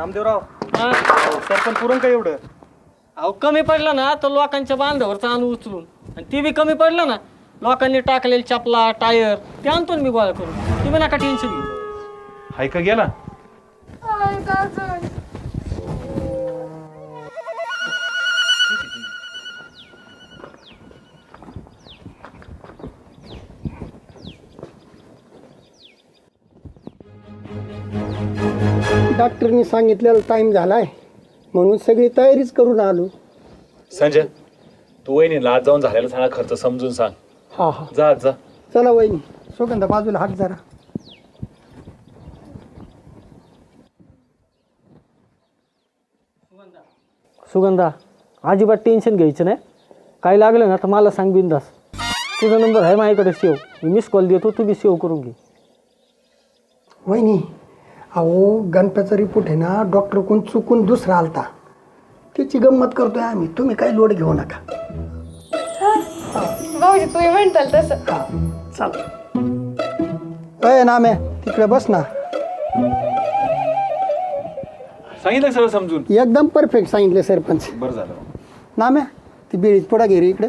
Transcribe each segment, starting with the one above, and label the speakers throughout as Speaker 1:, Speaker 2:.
Speaker 1: नामदेवराव
Speaker 2: हा?
Speaker 1: सरपंच पुरण काय एवढं?
Speaker 2: अहो कमी पडलं ना तर लोकांच्या बांधावरचा आणू उचलून. आणि ती बी कमी पडलं ना लोकांनी टाकलेली चपला टायर ते आणतो ना मी गोळा करून. तुम्ही नका टेन्शन घेऊ.
Speaker 3: हाय का गेला?
Speaker 4: डॉक्टरनी सांगितलेला टाईम झालाय. म्हणून सगळी तयारीच करून आलो.
Speaker 3: संजय तू वहिनीला आज जाऊन झालेला सगळा खर्च समजून सांग.
Speaker 4: हा हा.
Speaker 3: जा जा.
Speaker 4: चला वहिनी. सुगंधा बाजूला हात जरा.
Speaker 2: सुगंधा. अजिबात टेन्शन घ्यायचं नाही. काय लागलं ना तर मला सांग बिंदास. तुझा नंबर आहे माझ्याकडे सेव मी मिस कॉल देतो तू बी सेव करून घे.
Speaker 4: वहिनी अहो गणपतीचा रिपोर्ट आहे ना डॉक्टर कोण चुकून दुसरा आलता. त्याची गंमत करतोय आम्ही. तुम्ही काही लोड घेऊ नका.
Speaker 5: भाऊजी तुम्ही म्हणताल तसं.
Speaker 4: हा चला. अय नाम्या तिकडे बस ना.
Speaker 3: सांगितलं सगळं समजून?
Speaker 4: एकदम परफेक्ट सांगितले सरपंच.
Speaker 3: बरं झालं.
Speaker 4: नाम्या ती बिळीत पुढा घे रे इकडे.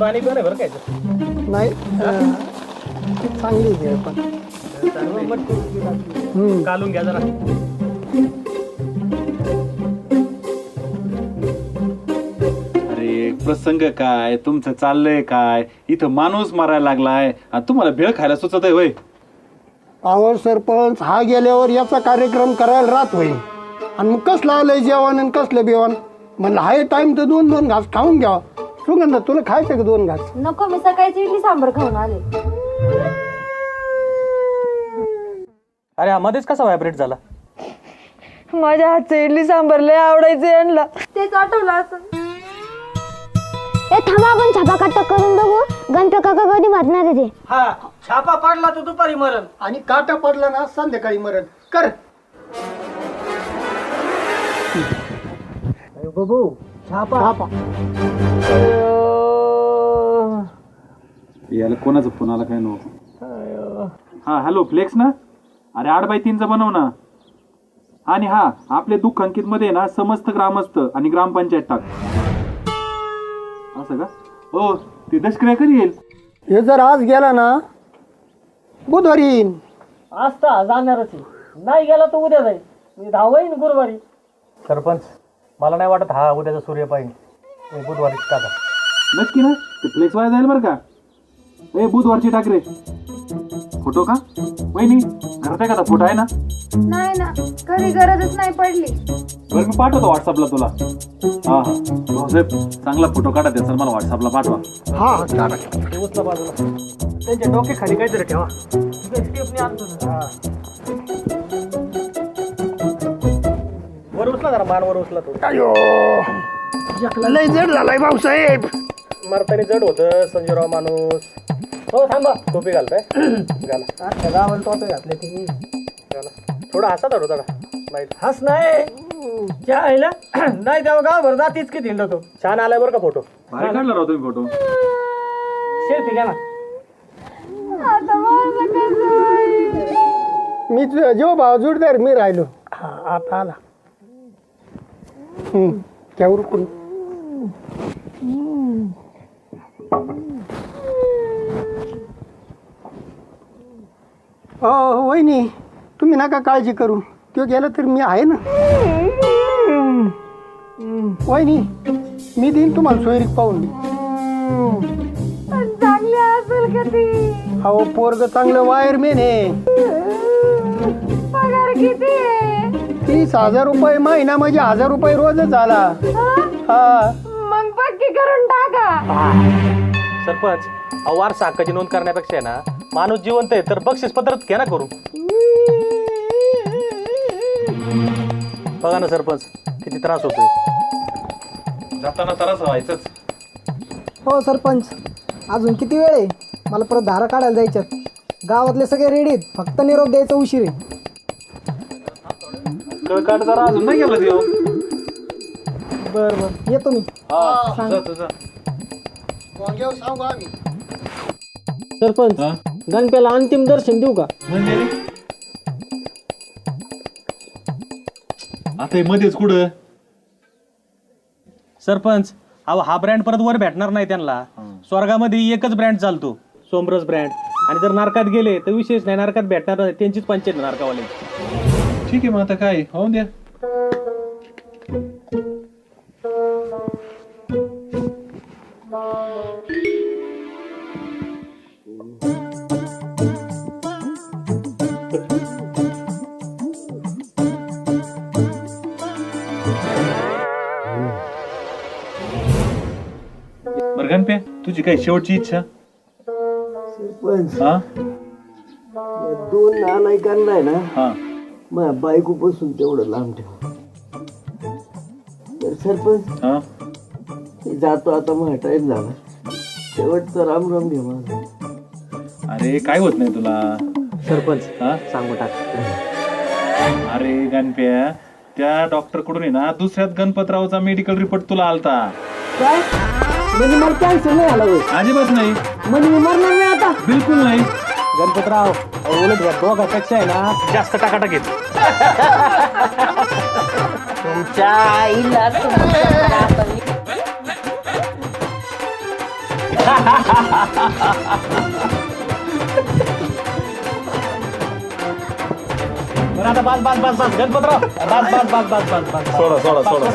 Speaker 1: पाणी पण आहे बरं काय
Speaker 4: नाही अं, चांगली घे पण. हम्म.
Speaker 1: कालून घ्या जरा.
Speaker 3: अरे प्रसंग काय? तुमचं चाललंय काय? इथं माणूस मारायला लागलाय. आणि तुम्हाला भेळ खायला सुचत आहे होय
Speaker 4: अहो सरपंच हा गेल्यावर याचा कार्यक्रम करायला राहत होईल आणि मग कसलं आलंय जेवण आणि कसलं बेवण? म्हणलं हाय टाइम तर दोन दोन घास खाऊन घ्या. सुगंधा तुला खायचं का दोन घास?
Speaker 5: नको मी सकाळची इडली सांबर खाऊन आले.
Speaker 1: अरे हा मध्येच कसा व्हायब्रेट झाला?
Speaker 5: माझ्या हातचं इडली सांबर लय आवडायचं यांना तेच आठवलं असं.
Speaker 6: ए थांबा आपण छापा काटा करून बघू. गणपती काका कधी आहे ते?
Speaker 2: हा छापा पाडला तर दुपारी मरण
Speaker 4: आणि काटा पडला ना संध्याकाळी मरण. कर.
Speaker 2: बाबू छापा.
Speaker 4: छापा.
Speaker 3: याला कोणाचा फोन आला काय नव्हतं? हा हॅलो फ्लेक्स ना? अरे आठ बाय तीनचा बनव ना. आणि हा आपले दुःख अंकित मध्ये ना समस्त ग्रामस्थ आणि ग्रामपंचायत टाक. असं का? हो ते दशक्रिया कधी येईल.
Speaker 4: हे जर आज गेला ना बुधवारी येईन.
Speaker 2: असता जाणारच आहे. नाही गेला तर उद्या जाईल. मी धावईन गुरुवारी.
Speaker 1: सरपंच मला नाही वाटत हा उद्याचा सूर्य पाहिजे. मी बुधवारीच टाका
Speaker 3: नक्की ना? ते फ्लेक्स वाया जाईल बरं का? ए बुधवारची टाक रे. फोटो का? वहिनी घरात एखादा फोटो आहे ना?
Speaker 5: नाही ना कधी गरजच नाही पडली.
Speaker 3: बरं मी पाठवतो व्हॉट्सअपला तुला. हा हा. भाऊसाहेब चांगला फोटो काढा त्याचा मला व्हॉट्सअपला पाठवा.
Speaker 4: हा हा काढा.
Speaker 1: उचला बाजूला. त्यांच्या डोके खाली काहीतरी ठेवा. वर उचला जरा मान वर उचला तो.
Speaker 4: अयो. लय जड झालाय भाऊसाहेब.
Speaker 1: मारताना जड होतं संजयराव माणूस.
Speaker 2: हो थांबा.
Speaker 1: टोपी घालताय. घाला.
Speaker 2: गावाला टॉपे घातले तिने
Speaker 1: घाला. थोडा हसा धडो जरा माहिती
Speaker 2: हस नाही. क्या आहे ना नाही तेव्हा गावभर जातीच किती हिंडतो तो.
Speaker 1: छान आलाय बरं का फोटो?
Speaker 3: भारी काढला राव तुम्ही फोटो.
Speaker 2: शेती घ्या ना.
Speaker 4: मी जो जो भाव जोडदार मी राहिलो. हा आता आला. हम्म, त्यावर कोण हो वहिनी तुम्ही नका काळजी करू. तो गेला तर मी आहे ना? वहिनी मी देईन तुम्हाला सोयरीक पाहून.
Speaker 5: चांगली असेल कधी
Speaker 4: अहो पोरग चांगलं वायरमेन आहे.
Speaker 5: पगार किती आहे?
Speaker 4: तीस हजार रुपये महिना म्हणजे हजार रुपये रोजच झाला. हा.
Speaker 5: करून टाका.
Speaker 1: सरपंच अहो, वारसा हक्काची नोंद करण्यापेक्षा आहे ना माणूस जिवंत आहे तर बक्षीस पत्रच घ्या ना करू बघा ना सरपंच किती त्रास होतोय.
Speaker 3: जाताना त्रास व्हायचंच.
Speaker 7: हो सरपंच. अजून किती वेळ आहे? मला परत धारा काढायला जायच्यात गावातले सगळे रेडी आहेत. फक्त निरोप द्यायचा उशीर आहे.
Speaker 3: कळकाट जरा. अजून नाही गेला देव
Speaker 7: बरं बरं. येतो मी.
Speaker 3: हा जा तुझा
Speaker 4: वांग्यावर सांगू आम्ही.
Speaker 2: सरपंच
Speaker 3: हा?
Speaker 2: गणप्याला अंतिम दर्शन देऊ का?
Speaker 3: म्हणजे आता हे मध्येच कुठं?
Speaker 1: सरपंच अहो हा ब्रँड परत वर भेटणार नाही त्यांना. स्वर्गामध्ये एकच ब्रँड चालतो. सोमरस ब्रँड आणि जर नारकात गेले तर विशेष नाही नारकात भेटणार नाही. त्यांचीच पंचायत नारकावाले.
Speaker 3: ठीक आहे मग आता काय? होऊन द्या. तुझी काय शेवटची इच्छा? हा?
Speaker 8: दोन नालायकांना आहे ना
Speaker 3: हा.
Speaker 8: माझ्या बायकोपासून तेवढं लांब ठेवा. तर सरपंच
Speaker 3: हा?
Speaker 8: मी जातो आता माझा टाईम झाला. शेवटचा राम राम घे माझा.
Speaker 3: अरे काय होत नाही तुला?
Speaker 1: सरपंच
Speaker 3: हा?
Speaker 1: सांगू टाक.
Speaker 3: अरे गणप्या त्या डॉक्टरकडून आहे ना दुसऱ्यात गणपतरावचा मेडिकल रिपोर्ट तुला आलता.
Speaker 7: काय? म्हणजे मला कॅन्सर नाही आला होय.
Speaker 3: अजिबात नाही.
Speaker 7: म्हणजे मी मरणार नाही आता.
Speaker 3: बिलकुल नाही.
Speaker 1: गणपतराव अहो, उलट या दोघापेक्षा आहे ना जास्त टाकाटाक येत
Speaker 5: तुमच्या आईला तुमच्या आता मी-
Speaker 1: बरं आता बस बस बस बस. गणपतराव बस बस बस बस बस बस.
Speaker 3: सोडा सोडा सोडा सोडा.